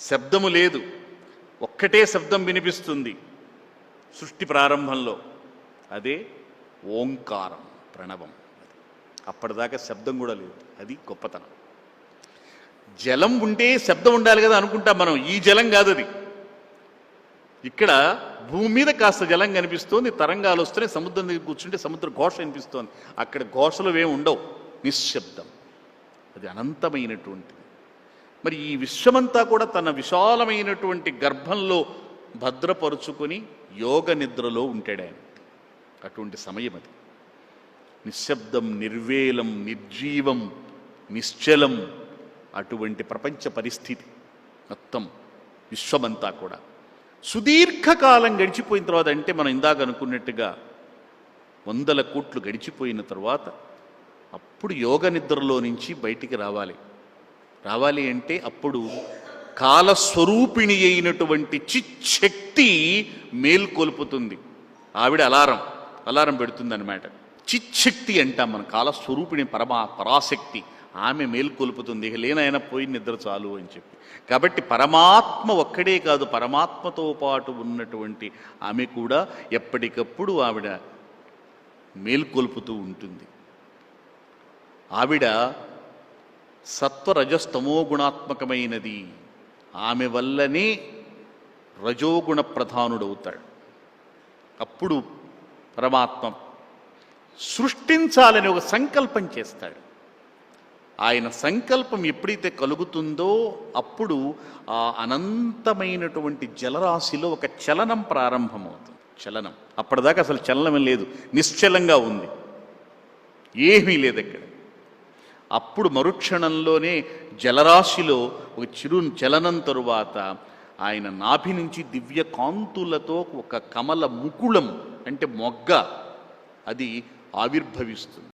శబ్దము లేదు. ఒక్కటే శబ్దం వినిపిస్తుంది సృష్టి ప్రారంభంలో. అదే ఓంకారం ప్రణవం. అప్పటిదాకా శబ్దం కూడా లేదు. అది గొప్పతనం. జలం ఉంటే శబ్దం ఉండాలి కదా అనుకుంటాం మనం. ఈ జలం కాదు అది. ఇక్కడ భూమి మీద కాస్త జలం కనిపిస్తోంది తరంగాలు వస్తున్నాయి సముద్రం దగ్గర కూర్చుంటే సముద్ర ఘోష అనిపిస్తోంది అక్కడ ఘోషలు ఏమి ఉండవు. నిశ్శబ్దం. అది అనంతమైనటువంటిది మరి ఈ విశ్వమంతా కూడా తన విశాలమైనటువంటి గర్భంలో భద్రపరుచుకొని యోగ నిద్రలో ఉంటాడు ఆయన. అటువంటి సమయం అది. నిశ్శబ్దం నిర్వేలం నిర్జీవం నిశ్చలం అటువంటి ప్రపంచ పరిస్థితి మొత్తం విశ్వమంతా కూడా. సుదీర్ఘకాలం గడిచిపోయిన తర్వాత అంటే మనం ఇందాక అనుకున్నట్టుగా వందల కోట్లు గడిచిపోయిన తర్వాత అప్పుడు యోగ నిద్రలో నుంచి బయటికి రావాలి. రావాలి అంటే అప్పుడు కాలస్వరూపిణి అయినటువంటి చిచ్చక్తి మేల్కొల్పుతుంది. ఆవిడ అలారం అలారం పెడుతుంది అనమాట చిచ్చక్తి అంటాం మన కాలస్వరూపిణి పరమా పరాశక్తి ఆమె మేల్కొల్పుతుంది. ఇక లేనైనా పోయి నిద్ర చాలు అని చెప్పి. కాబట్టి పరమాత్మ ఒక్కడే కాదు పరమాత్మతో పాటు ఉన్నటువంటి ఆమె కూడా ఎప్పటికప్పుడు ఆవిడ మేల్కొల్పుతూ ఉంటుంది. ఆవిడ సత్వరజస్తమో గుణాత్మకమైనది. ఆమె వల్లనే రజోగుణ ప్రధానుడవుతాడు. అప్పుడు పరమాత్మ సృష్టించాలని ఒక సంకల్పం చేస్తాడు. ఆయన సంకల్పం ఎప్పుడైతే కలుగుతుందో అప్పుడు ఆ అనంతమైనటువంటి జలరాశిలో ఒక చలనం ప్రారంభమవుతుంది. చలనం. అప్పటిదాకా అసలు చలనం లేదు. నిశ్చలంగా ఉంది. ఏమీ లేదు అక్కడ అప్పుడు మరుక్షణంలోనే జలరాశిలో ఒక చిరు చలనం తరువాత ఆయన నాభి నుంచి దివ్య కాంతులతో ఒక కమల ముకుళం అంటే మొగ్గ అది ఆవిర్భవిస్తుంది.